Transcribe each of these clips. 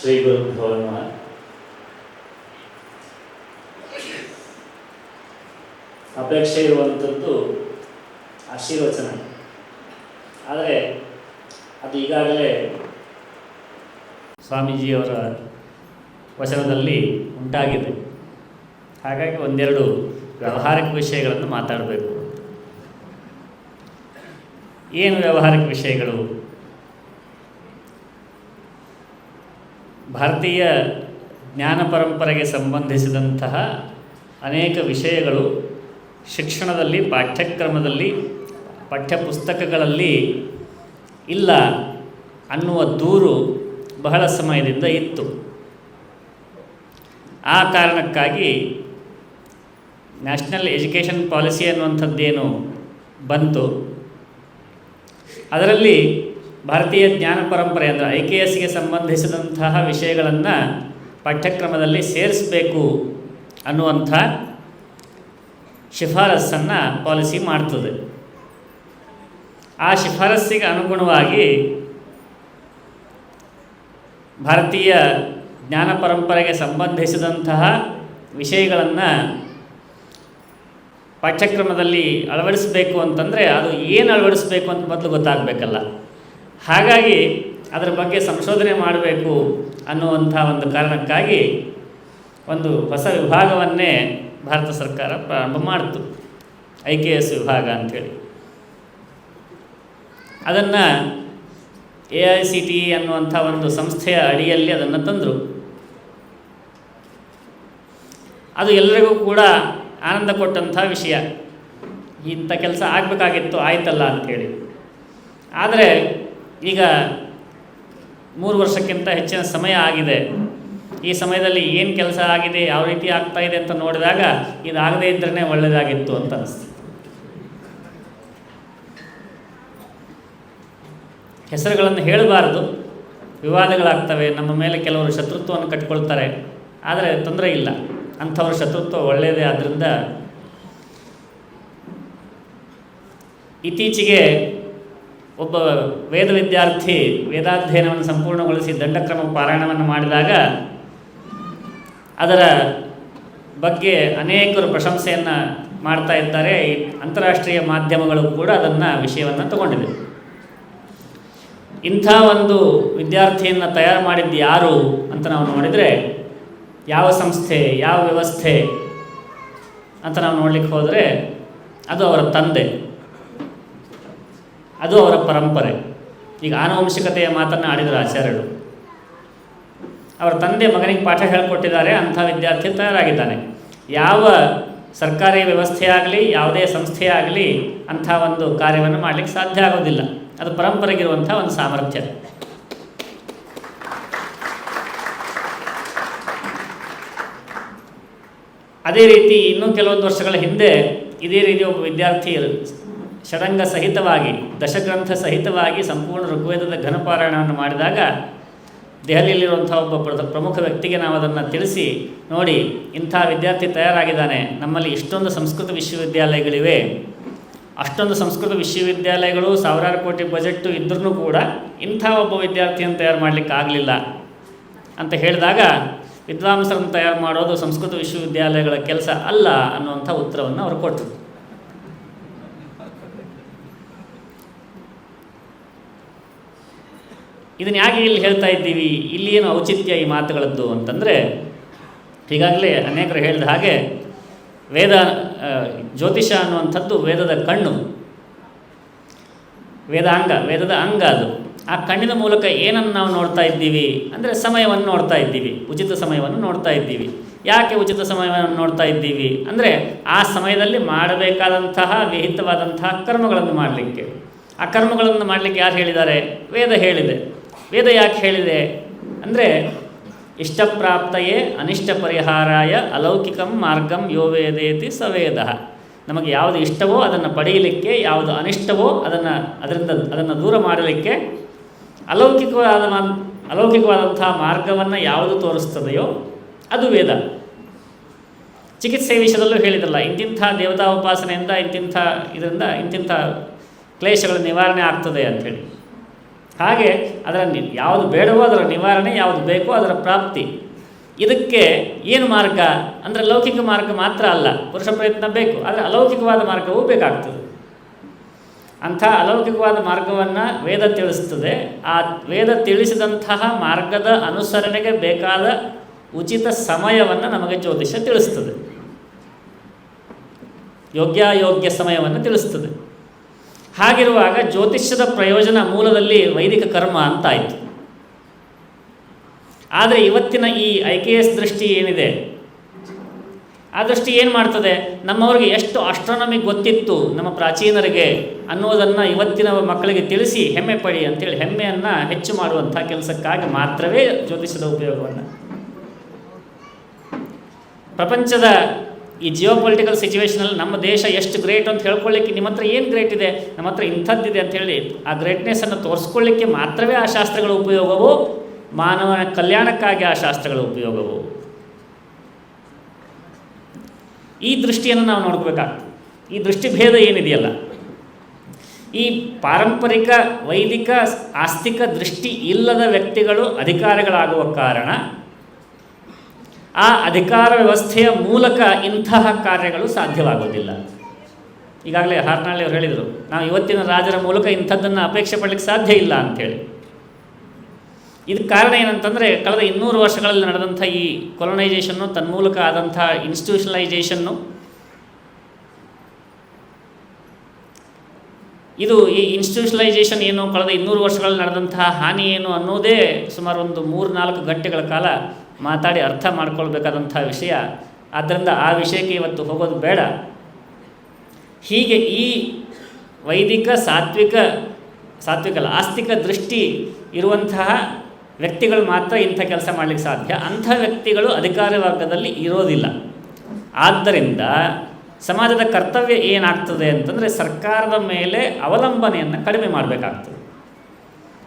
ಶ್ರೀ ಅಪೇಕ್ಷೆ ಇರುವಂಥದ್ದು ಆಶೀರ್ವಚನ. ಆದರೆ ಅದು ಈಗಾಗಲೇ ಸ್ವಾಮೀಜಿಯವರ ವಚನದಲ್ಲಿ ಉಂಟಾಗಿದೆ. ಹಾಗಾಗಿ ಒಂದೆರಡು ವ್ಯಾವಹಾರಿಕ ವಿಷಯಗಳನ್ನು ಮಾತಾಡಬೇಕು. ಏನು ವ್ಯವಹಾರಿಕ ವಿಷಯಗಳು? ಭಾರತೀಯ ಜ್ಞಾನ ಪರಂಪರೆಗೆ ಸಂಬಂಧಿಸಿದಂತಹ ಅನೇಕ ವಿಷಯಗಳು ಶಿಕ್ಷಣದಲ್ಲಿ, ಪಾಠ್ಯಕ್ರಮದಲ್ಲಿ, ಪಠ್ಯಪುಸ್ತಕಗಳಲ್ಲಿ ಇಲ್ಲ ಅನ್ನುವ ದೂರು ಬಹಳ ಸಮಯದಿಂದ ಇತ್ತು. ಆ ಕಾರಣಕ್ಕಾಗಿ ನ್ಯಾಷನಲ್ ಎಜುಕೇಷನ್ ಪಾಲಿಸಿ ಅನ್ನುವಂಥದ್ದೇನು ಬಂತು, ಅದರಲ್ಲಿ ಭಾರತೀಯ ಜ್ಞಾನ ಪರಂಪರೆ ಅಂದರೆ ಐ ಕೆ ಎಸ್ಗೆ ಸಂಬಂಧಿಸಿದಂತಹ ವಿಷಯಗಳನ್ನು ಪಠ್ಯಕ್ರಮದಲ್ಲಿ ಸೇರಿಸಬೇಕು ಅನ್ನುವಂಥ ಶಿಫಾರಸ್ಸನ್ನು ಪಾಲಿಸಿ ಮಾಡ್ತದೆ. ಆ ಶಿಫಾರಸ್ಸಿಗೆ ಅನುಗುಣವಾಗಿ ಭಾರತೀಯ ಜ್ಞಾನ ಪರಂಪರೆಗೆ ಸಂಬಂಧಿಸಿದಂತಹ ವಿಷಯಗಳನ್ನು ಪಠ್ಯಕ್ರಮದಲ್ಲಿ ಅಳವಡಿಸಬೇಕು ಅಂತಂದರೆ ಅದು ಏನು ಅಳವಡಿಸಬೇಕು ಅಂತ ಮೊದಲು ಗೊತ್ತಾಗಬೇಕಲ್ಲ. ಹಾಗಾಗಿ ಅದರ ಬಗ್ಗೆ ಸಂಶೋಧನೆ ಮಾಡಬೇಕು ಅನ್ನುವಂಥ ಒಂದು ಕಾರಣಕ್ಕಾಗಿ ಒಂದು ಹೊಸ ವಿಭಾಗವನ್ನೇ ಭಾರತ ಸರ್ಕಾರ ಪ್ರಾರಂಭ ಮಾಡಿತು. ಐ ಕೆ ಎಸ್ ವಿಭಾಗ ಅಂಥೇಳಿ. ಅದನ್ನು ಎ ಐ ಸಿ ಟಿ ಅನ್ನುವಂಥ ಒಂದು ಸಂಸ್ಥೆಯ ಅಡಿಯಲ್ಲಿ ಅದನ್ನು ತಂದರು. ಅದು ಎಲ್ಲರಿಗೂ ಕೂಡ ಆನಂದ ಕೊಟ್ಟಂಥ ವಿಷಯ. ಇಂಥ ಕೆಲಸ ಆಗಬೇಕಾಗಿತ್ತು, ಆಯ್ತಲ್ಲ ಅಂಥೇಳಿ. ಆದರೆ ಈಗ ಮೂರು ವರ್ಷಕ್ಕಿಂತ ಹೆಚ್ಚಿನ ಸಮಯ ಆಗಿದೆ. ಈ ಸಮಯದಲ್ಲಿ ಏನು ಕೆಲಸ ಆಗಿದೆ, ಯಾವ ರೀತಿ ಆಗ್ತಾ ಇದೆ ಅಂತ ನೋಡಿದಾಗ ಇದಾಗದೇ ಇದ್ರೇ ಒಳ್ಳೆಯದಾಗಿತ್ತು ಅಂತ ಅನಿಸ್ತು. ಹೆಸರುಗಳನ್ನು ಹೇಳಬಾರ್ದು. ವಿವಾದಗಳಾಗ್ತವೆ, ನಮ್ಮ ಮೇಲೆ ಕೆಲವರು ಶತ್ರುತ್ವವನ್ನು ಕಟ್ಕೊಳ್ತಾರೆ ಆದರೆ ತೊಂದರೆ ಇಲ್ಲ. ಅಂಥವ್ರ ಶತ್ರುತ್ವ ಒಳ್ಳೆಯದೇ ಆದ್ದರಿಂದ ಇತ್ತೀಚೆಗೆ ಒಬ್ಬ ವೇದ ವಿದ್ಯಾರ್ಥಿ ವೇದಾಧ್ಯಯನವನ್ನು ಸಂಪೂರ್ಣಗೊಳಿಸಿ ದಂಡಕ್ರಮ ಪಾರಾಯಣವನ್ನು ಮಾಡಿದಾಗ ಅದರ ಬಗ್ಗೆ ಅನೇಕರು ಪ್ರಶಂಸೆಯನ್ನು ಮಾಡ್ತಾ ಇದ್ದಾರೆ. ಅಂತಾರಾಷ್ಟ್ರೀಯ ಮಾಧ್ಯಮಗಳು ಕೂಡ ಅದನ್ನು ವಿಷಯವನ್ನು ತಗೊಂಡಿದೆ ಇಂಥ ಒಂದು ವಿದ್ಯಾರ್ಥಿಯನ್ನು ತಯಾರು ಮಾಡಿದ್ದು ಯಾರು ಅಂತ ನಾವು ನೋಡಿದರೆ ಯಾವ ಸಂಸ್ಥೆ, ಯಾವ ವ್ಯವಸ್ಥೆ ಅಂತ ನಾವು ನೋಡಲಿಕ್ಕೆ ಹೋದರೆ ಅದು ಅವರ ತಂದೆ. ಅದು ಅವರ ಪರಂಪರೆ. ಈಗ ಆನುವಂಶಿಕತೆಯ ಮಾತನ್ನು ಆಡಿದರು ಆಚಾರ್ಯರು. ಅವರ ತಂದೆ ಮಗನಿಗೆ ಪಾಠ ಹೇಳಿಕೊಟ್ಟಿದ್ದಾರೆ, ಅಂಥ ವಿದ್ಯಾರ್ಥಿ ತಯಾರಾಗಿದ್ದಾನೆ. ಯಾವ ಸರ್ಕಾರಿ ವ್ಯವಸ್ಥೆ ಆಗಲಿ ಯಾವುದೇ ಸಂಸ್ಥೆಯಾಗಲಿ ಅಂಥ ಒಂದು ಕಾರ್ಯವನ್ನು ಮಾಡಲಿಕ್ಕೆ ಸಾಧ್ಯ ಆಗೋದಿಲ್ಲ. ಅದು ಪರಂಪರೆಗಿರುವಂಥ ಒಂದು ಸಾಮರ್ಥ್ಯ. ಅದೇ ರೀತಿ ಇನ್ನೂ ಕೆಲವೊಂದು ವರ್ಷಗಳ ಹಿಂದೆ ಇದೇ ರೀತಿ ಒಬ್ಬ ವಿದ್ಯಾರ್ಥಿ ಷಡಂಗ ಸಹಿತವಾಗಿ ದಶಗ್ರಂಥ ಸಹಿತವಾಗಿ ಸಂಪೂರ್ಣ ಋಗ್ವೇದದ ಘನಪಾರಾಯಣವನ್ನು ಮಾಡಿದಾಗ ದೆಹಲಿಯಲ್ಲಿರುವಂಥ ಒಬ್ಬ ಪ್ರಮುಖ ವ್ಯಕ್ತಿಗೆ ನಾವು ಅದನ್ನು ತಿಳಿಸಿ ನೋಡಿ, ಇಂಥ ವಿದ್ಯಾರ್ಥಿ ತಯಾರಾಗಿದ್ದಾನೆ. ನಮ್ಮಲ್ಲಿ ಇಷ್ಟೊಂದು ಸಂಸ್ಕೃತ ವಿಶ್ವವಿದ್ಯಾಲಯಗಳಿವೆ. ಅಷ್ಟೊಂದು ಸಂಸ್ಕೃತ ವಿಶ್ವವಿದ್ಯಾಲಯಗಳು ಸಾವಿರಾರು ಕೋಟಿ ಬಜೆಟ್ಟು ಇದ್ರೂ ಕೂಡ ಇಂಥ ಒಬ್ಬ ವಿದ್ಯಾರ್ಥಿಯನ್ನು ತಯಾರು ಮಾಡಲಿಕ್ಕೆ ಆಗಲಿಲ್ಲ ಅಂತ ಹೇಳಿದಾಗ ವಿದ್ವಾಂಸರನ್ನು ತಯಾರು ಮಾಡೋದು ಸಂಸ್ಕೃತ ವಿಶ್ವವಿದ್ಯಾಲಯಗಳ ಕೆಲಸ ಅಲ್ಲ ಅನ್ನುವಂಥ ಉತ್ತರವನ್ನು ಅವರು ಕೊಟ್ಟರು. ಇದನ್ನು ಯಾಕೆ ಇಲ್ಲಿ ಹೇಳ್ತಾ ಇದ್ದೀವಿ? ಇಲ್ಲಿ ಏನು ಔಚಿತ್ಯ ಈ ಮಾತುಗಳದ್ದು ಅಂತಂದರೆ, ಈಗಾಗಲೇ ಅನೇಕರು ಹೇಳಿದ ಹಾಗೆ ವೇದ ಜ್ಯೋತಿಷ ಅನ್ನುವಂಥದ್ದು ವೇದದ ಕಣ್ಣು. ವೇದಾಂಗ ವೇದದ ಅಂಗ ಅದು. ಆ ಕಣ್ಣಿನ ಮೂಲಕ ಏನನ್ನು ನಾವು ನೋಡ್ತಾ ಇದ್ದೀವಿ? ಅಂದರೆ ಸಮಯವನ್ನು ನೋಡ್ತಾ ಇದ್ದೀವಿ, ಉಚಿತ ಸಮಯವನ್ನು ನೋಡ್ತಾ ಇದ್ದೀವಿ. ಯಾಕೆ ಉಚಿತ ಸಮಯವನ್ನು ನೋಡ್ತಾ ಇದ್ದೀವಿ? ಅಂದರೆ ಆ ಸಮಯದಲ್ಲಿ ಮಾಡಬೇಕಾದಂತಹ ವಿಹಿತವಾದಂತಹ ಕರ್ಮಗಳನ್ನು ಮಾಡಲಿಕ್ಕೆ. ಆ ಕರ್ಮಗಳನ್ನು ಮಾಡಲಿಕ್ಕೆ ಯಾರು ಹೇಳಿದ್ದಾರೆ? ವೇದ ಹೇಳಿದೆ. ವೇದ ಯಾಕೆ ಹೇಳಿದೆ? ಅಂದರೆ ಇಷ್ಟಪ್ರಾಪ್ತಯೇ ಅನಿಷ್ಟ ಪರಿಹಾರಾಯ ಅಲೌಕಿಕಂ ಮಾರ್ಗಂ ಯೋ ವೇದೇತಿ ಸವೇದ ನಮಗೆ ಯಾವುದು ಇಷ್ಟವೋ ಅದನ್ನು ಪಡೆಯಲಿಕ್ಕೆ, ಯಾವುದು ಅನಿಷ್ಟವೋ ಅದನ್ನು ಅದರಿಂದ ಅದನ್ನು ದೂರ ಮಾಡಲಿಕ್ಕೆ ಅಲೌಕಿಕವಾದ ಅಲೌಕಿಕವಾದಂತಹ ಮಾರ್ಗವನ್ನು ಯಾವುದು ತೋರಿಸ್ತದೆಯೋ ಅದು ವೇದ. ಚಿಕಿತ್ಸೆ ವಿಷಯದಲ್ಲೂ ಹೇಳಿದಲ್ಲ ಇಂತಿಂಥ ದೇವತಾ ಉಪಾಸನೆಯಿಂದ ಇಂತಿಂಥ ಇದರಿಂದ ಇಂತಿಂಥ ಕ್ಲೇಶಗಳ ನಿವಾರಣೆ ಆಗ್ತದೆ ಅಂಥೇಳಿ ಹಾಗೆ ಅದರ ಯಾವುದು ಬೇಡವೋ ಅದರ ನಿವಾರಣೆ, ಯಾವುದು ಬೇಕೋ ಅದರ ಪ್ರಾಪ್ತಿ. ಇದಕ್ಕೆ ಏನು ಮಾರ್ಗ? ಅಂದರೆ ಲೌಕಿಕ ಮಾರ್ಗ ಮಾತ್ರ ಅಲ್ಲ, ಪುರುಷ ಪ್ರಯತ್ನ ಬೇಕು, ಆದರೆ ಅಲೌಕಿಕವಾದ ಮಾರ್ಗವೂ ಬೇಕಾಗ್ತದೆ. ಅಂಥ ಅಲೌಕಿಕವಾದ ಮಾರ್ಗವನ್ನು ವೇದ ತಿಳಿಸ್ತದೆ. ಆ ವೇದ ತಿಳಿಸಿದಂತಹ ಮಾರ್ಗದ ಅನುಸರಣೆಗೆ ಬೇಕಾದ ಉಚಿತ ಸಮಯವನ್ನು ನಮಗೆ ಜ್ಯೋತಿಷ್ಯ ತಿಳಿಸ್ತದೆ. ಯೋಗ್ಯಾಯೋಗ್ಯ ಸಮಯವನ್ನು ತಿಳಿಸ್ತದೆ. ಹಾಗಿರುವಾಗ ಜ್ಯೋತಿಷ್ಯದ ಪ್ರಯೋಜನ ಮೂಲದಲ್ಲಿ ವೈದಿಕ ಕರ್ಮ ಅಂತ ಆಯಿತು ಆದರೆ ಇವತ್ತಿನ ಈ ಐ ಕೆ ಎಸ್ ದೃಷ್ಟಿ ಏನಿದೆ? ಆ ದೃಷ್ಟಿ ಏನು ಮಾಡ್ತದೆ? ನಮ್ಮವ್ರಿಗೆ ಎಷ್ಟು ಆಸ್ಟ್ರಾನಮಿ ಗೊತ್ತಿತ್ತು ನಮ್ಮ ಪ್ರಾಚೀನರಿಗೆ ಅನ್ನೋದನ್ನು ಇವತ್ತಿನ ಮಕ್ಕಳಿಗೆ ತಿಳಿಸಿ ಹೆಮ್ಮೆ ಪಡಿ ಅಂತೇಳಿ ಹೆಮ್ಮೆಯನ್ನು ಹೆಚ್ಚು ಮಾಡುವಂಥ ಕೆಲಸಕ್ಕಾಗಿ ಮಾತ್ರವೇ ಜ್ಯೋತಿಷ್ಯದ ಉಪಯೋಗವನ್ನು. ಪ್ರಪಂಚದ ಈ ಜಿಯೋ ಪೊಲಿಟಿಕಲ್ ಸಿಚುವೇಷನಲ್ಲಿ ನಮ್ಮ ದೇಶ ಎಷ್ಟು ಗ್ರೇಟ್ ಅಂತ ಹೇಳ್ಕೊಳ್ಳಿಕ್ಕೆ ನಿಮ್ಮ ಹತ್ರ ಏನು ಗ್ರೇಟ್ ಇದೆ? ನಮ್ಮ ಹತ್ರ ಇಂಥದ್ದಿದೆ ಅಂತ ಹೇಳಿ ಆ ಗ್ರೇಟ್ನೆಸ್ಸನ್ನು ತೋರಿಸ್ಕೊಳ್ಳಿಕ್ಕೆ ಮಾತ್ರವೇ ಆ ಶಾಸ್ತ್ರಗಳ ಉಪಯೋಗವು? ಮಾನವನ ಕಲ್ಯಾಣಕ್ಕಾಗಿ ಆ ಶಾಸ್ತ್ರಗಳ ಉಪಯೋಗವು? ಈ ದೃಷ್ಟಿಯನ್ನು ನಾವು ನೋಡ್ಕೋಬೇಕಾಗ್ತದೆ ಈ ದೃಷ್ಟಿಭೇದ ಏನಿದೆಯಲ್ಲ? ಈ ಪಾರಂಪರಿಕ, ವೈದಿಕ, ಆಸ್ತಿಕ ದೃಷ್ಟಿ ಇಲ್ಲದ ವ್ಯಕ್ತಿಗಳು ಅಧಿಕಾರಿಗಳಾಗುವ ಕಾರಣ ಆ ಅಧಿಕಾರ ವ್ಯವಸ್ಥೆಯ ಮೂಲಕ ಇಂತಹ ಕಾರ್ಯಗಳು ಸಾಧ್ಯವಾಗುವುದಿಲ್ಲ. ಈಗಾಗಲೇ ಹಾರ್ನಾಳಿ ಅವರು ಹೇಳಿದರು, ನಾವು ಇವತ್ತಿನ ರಾಜರ ಮೂಲಕ ಇಂಥದ್ದನ್ನು ಅಪೇಕ್ಷೆ ಪಡಲಿಕ್ಕೆ ಸಾಧ್ಯ ಇಲ್ಲ ಅಂಥೇಳಿ. ಇದಕ್ಕೆ ಕಾರಣ ಏನಂತಂದರೆ, ಕಳೆದ ಇನ್ನೂರು ವರ್ಷಗಳಲ್ಲಿ ನಡೆದಂಥ ಈ ಕೊಲೊನೈಜೇಷನ್ನು ತನ್ಮೂಲಕ ಆದಂಥ ಇನ್ಸ್ಟಿಟ್ಯೂಷನಲೈಜೇಷನ್ನು ಇದು ಈ ಇನ್ಸ್ಟಿಟ್ಯೂಷನಲೈಸೇಷನ್ ಏನು, ಕಳೆದ ಇನ್ನೂರು ವರ್ಷಗಳಲ್ಲಿ ನಡೆದಂತಹ ಹಾನಿ ಏನು ಅನ್ನೋದೇ ಸುಮಾರು ಒಂದು ಮೂರು ನಾಲ್ಕು ಗಂಟೆಗಳ ಕಾಲ ಮಾತಾಡಿ ಅರ್ಥ ಮಾಡ್ಕೊಳ್ಬೇಕಾದಂಥ ವಿಷಯ. ಆದ್ದರಿಂದ ಆ ವಿಷಯಕ್ಕೆ ಇವತ್ತು ಹೋಗೋದು ಬೇಡ. ಹೀಗೆ ಈ ವೈದಿಕ, ಸಾತ್ವಿಕ ಸಾತ್ವಿಕಲ್ಲ ಆಸ್ತಿಕ ದೃಷ್ಟಿ ಇರುವಂತಹ ವ್ಯಕ್ತಿಗಳು ಮಾತ್ರ ಇಂಥ ಕೆಲಸ ಮಾಡಲಿಕ್ಕೆ ಸಾಧ್ಯ. ಅಂಥ ವ್ಯಕ್ತಿಗಳು ಅಧಿಕಾರ ವರ್ಗದಲ್ಲಿ ಇರೋದಿಲ್ಲ. ಆದ್ದರಿಂದ ಸಮಾಜದ ಕರ್ತವ್ಯ ಏನಾಗ್ತದೆ ಅಂತಂದರೆ ಸರ್ಕಾರದ ಮೇಲೆ ಅವಲಂಬನೆಯನ್ನು ಕಡಿಮೆ ಮಾಡಬೇಕಾಗ್ತದೆ.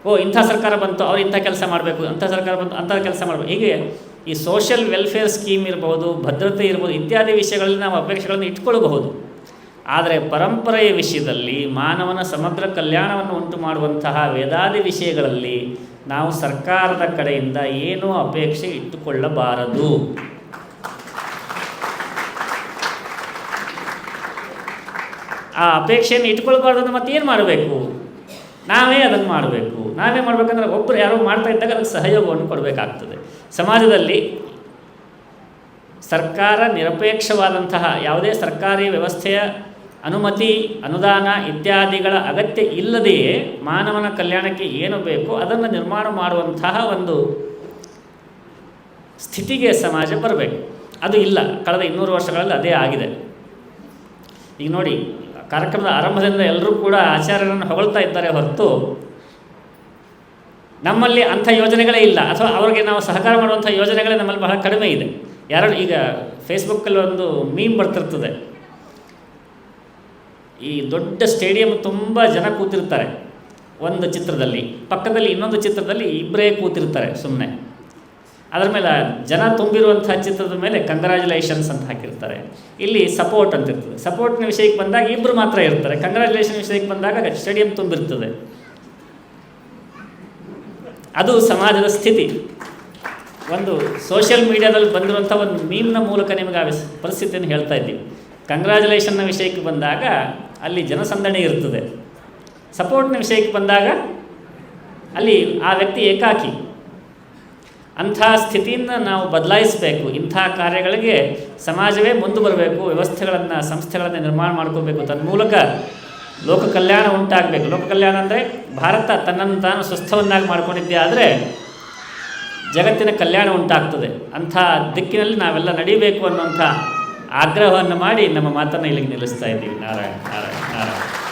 ಓ, ಇಂಥ ಸರ್ಕಾರ ಬಂತು, ಅವ್ರು ಇಂಥ ಕೆಲಸ ಮಾಡಬೇಕು, ಅಂಥ ಸರ್ಕಾರ ಬಂತು, ಅಂಥ ಕೆಲಸ ಮಾಡಬೇಕು. ಹೀಗೆ ಈ ಸೋಷಿಯಲ್ ವೆಲ್ಫೇರ್ ಸ್ಕೀಮ್ ಇರಬಹುದು ಭದ್ರತೆ ಇರ್ಬೋದು, ಇತ್ಯಾದಿ ವಿಷಯಗಳಲ್ಲಿ ನಾವು ಅಪೇಕ್ಷೆಗಳನ್ನು ಇಟ್ಕೊಳ್ಳಬಹುದು ಆದರೆ ಪರಂಪರೆಯ ವಿಷಯದಲ್ಲಿ ಮಾನವನ ಸಮಗ್ರ ಕಲ್ಯಾಣವನ್ನು ಉಂಟು ಮಾಡುವಂತಹ ವೇದಾದಿ ವಿಷಯಗಳಲ್ಲಿ ನಾವು ಸರ್ಕಾರದ ಕಡೆಯಿಂದ ಏನೂ ಅಪೇಕ್ಷೆ ಇಟ್ಟುಕೊಳ್ಳಬಾರದು. ಆ ಅಪೇಕ್ಷೆಯನ್ನು ಇಟ್ಕೊಳ್ಬಾರ್ದು ಮತ್ತೇನು ಮಾಡಬೇಕು? ನಾವೇ ಅದನ್ನು ಮಾಡಬೇಕು. ನಾವೇ ಮಾಡಬೇಕಂದ್ರೆ ಒಬ್ಬರು ಯಾರೋ ಮಾಡ್ತಾ ಇದ್ದಾಗ ಅದಕ್ಕೆ ಸಹಯೋಗವನ್ನು ಕೊಡಬೇಕಾಗ್ತದೆ. ಸಮಾಜದಲ್ಲಿ ಸರ್ಕಾರ ನಿರಪೇಕ್ಷವಾದಂತಹ ಯಾವುದೇ ಸರ್ಕಾರಿ ವ್ಯವಸ್ಥೆಯ ಅನುಮತಿ, ಅನುದಾನ ಇತ್ಯಾದಿಗಳ ಅಗತ್ಯ ಇಲ್ಲದೆಯೇ ಮಾನವನ ಕಲ್ಯಾಣಕ್ಕೆ ಏನು ಬೇಕೋ ಅದನ್ನು ನಿರ್ಮಾಣ ಮಾಡುವಂತಹ ಒಂದು ಸ್ಥಿತಿಗೆ ಸಮಾಜ ಬರಬೇಕು. ಅದು ಇಲ್ಲ. ಕಳೆದ ಇನ್ನೂರು ವರ್ಷಗಳಲ್ಲಿ ಅದೇ ಆಗಿದೆ. ಈಗ ನೋಡಿ, ಕಾರ್ಯಕ್ರಮದ ಆರಂಭದಿಂದ ಎಲ್ಲರೂ ಕೂಡ ಆಚಾರ್ಯರನ್ನು ಹೊಗಳ್ತಾ ಇದ್ದಾರೆ ಹೊರತು ನಮ್ಮಲ್ಲಿ ಅಂಥ ಯೋಜನೆಗಳೇ ಇಲ್ಲ. ಅಥವಾ ಅವರಿಗೆ ನಾವು ಸಹಕಾರ ಮಾಡುವಂಥ ಯೋಜನೆಗಳೇ ನಮ್ಮಲ್ಲಿ ಬಹಳ ಕಡಿಮೆ ಇದೆ. ಯಾರು ಈಗ ಫೇಸ್ಬುಕ್ಕಲ್ಲಿ ಒಂದು ಮೀಮ್ ಬರ್ತಿರ್ತದೆ. ಈ ದೊಡ್ಡ ಸ್ಟೇಡಿಯಂ ತುಂಬ ಜನ ಕೂತಿರ್ತಾರೆ. ಒಂದು ಚಿತ್ರದಲ್ಲಿ. ಪಕ್ಕದಲ್ಲಿ ಇನ್ನೊಂದು ಚಿತ್ರದಲ್ಲಿ ಇಬ್ಬರೇ ಕೂತಿರ್ತಾರೆ ಸುಮ್ಮನೆ ಅದರ ಮೇಲೆ ಜನ ತುಂಬಿರುವಂಥ ಚಿತ್ರದ ಮೇಲೆ ಕಂಗ್ರ್ಯಾಚುಲೇಷನ್ಸ್ ಅಂತ ಹಾಕಿರ್ತಾರೆ. ಇಲ್ಲಿ ಸಪೋರ್ಟ್ ಅಂತ ಇರ್ತದೆ ಸಪೋರ್ಟ್ನ ವಿಷಯಕ್ಕೆ ಬಂದಾಗ ಇಬ್ಬರು ಮಾತ್ರ ಇರ್ತಾರೆ. ಕಂಗ್ರ್ಯಾಚುಲೇಷನ್ ವಿಷಯಕ್ಕೆ ಬಂದಾಗ ಸ್ಟೇಡಿಯಂ ತುಂಬಿರ್ತದೆ. ಅದು ಸಮಾಜದ ಸ್ಥಿತಿ. ಒಂದು ಸೋಷಿಯಲ್ ಮೀಡಿಯಾದಲ್ಲಿ ಬಂದಿರುವಂಥ ಒಂದು ಮೀಮ್ನ ಮೂಲಕ ನಿಮಗೆ ಆ ಪರಿಸ್ಥಿತಿಯನ್ನು ಹೇಳ್ತಾ ಇದ್ದೀವಿ. ಕಂಗ್ರ್ಯಾಚುಲೇಷನ್ನ ವಿಷಯಕ್ಕೆ ಬಂದಾಗ ಅಲ್ಲಿ ಜನಸಂದಣಿ ಇರ್ತದೆ. ಸಪೋರ್ಟ್ನ ವಿಷಯಕ್ಕೆ ಬಂದಾಗ ಅಲ್ಲಿ ಆ ವ್ಯಕ್ತಿ ಏಕಾಕಿ. ಅಂಥ ಸ್ಥಿತಿಯನ್ನು ನಾವು ಬದಲಾಯಿಸಬೇಕು. ಇಂಥ ಕಾರ್ಯಗಳಿಗೆ ಸಮಾಜವೇ ಮುಂದೆ ಬರಬೇಕು. ವ್ಯವಸ್ಥೆಗಳನ್ನು, ಸಂಸ್ಥೆಗಳನ್ನು ನಿರ್ಮಾಣ ಮಾಡ್ಕೋಬೇಕು. ತನ್ಮೂಲಕ ಲೋಕ ಕಲ್ಯಾಣ ಉಂಟಾಗಬೇಕು. ಲೋಕ ಕಲ್ಯಾಣ ಅಂದರೆ ಭಾರತ ತನ್ನನ್ನು ತಾನು ಸ್ವಸ್ಥವನ್ನಾಗಿ ಮಾಡಿಕೊಂಡಿದ್ದೆ ಆದರೆ ಜಗತ್ತಿನ ಕಲ್ಯಾಣ ಉಂಟಾಗ್ತದೆ. ಅಂಥ ದಿಕ್ಕಿನಲ್ಲಿ ನಾವೆಲ್ಲ ನಡೀಬೇಕು ಅನ್ನುವಂಥ ಆಗ್ರಹವನ್ನು ಮಾಡಿ ನಮ್ಮ ಮಾತನ್ನು ಇಲ್ಲಿಗೆ ನಿಲ್ಲಿಸ್ತಾ ಇದ್ದೀವಿ. ನಾರಾಯಣ ನಾರಾಯಣ ನಾರಾಯಣ.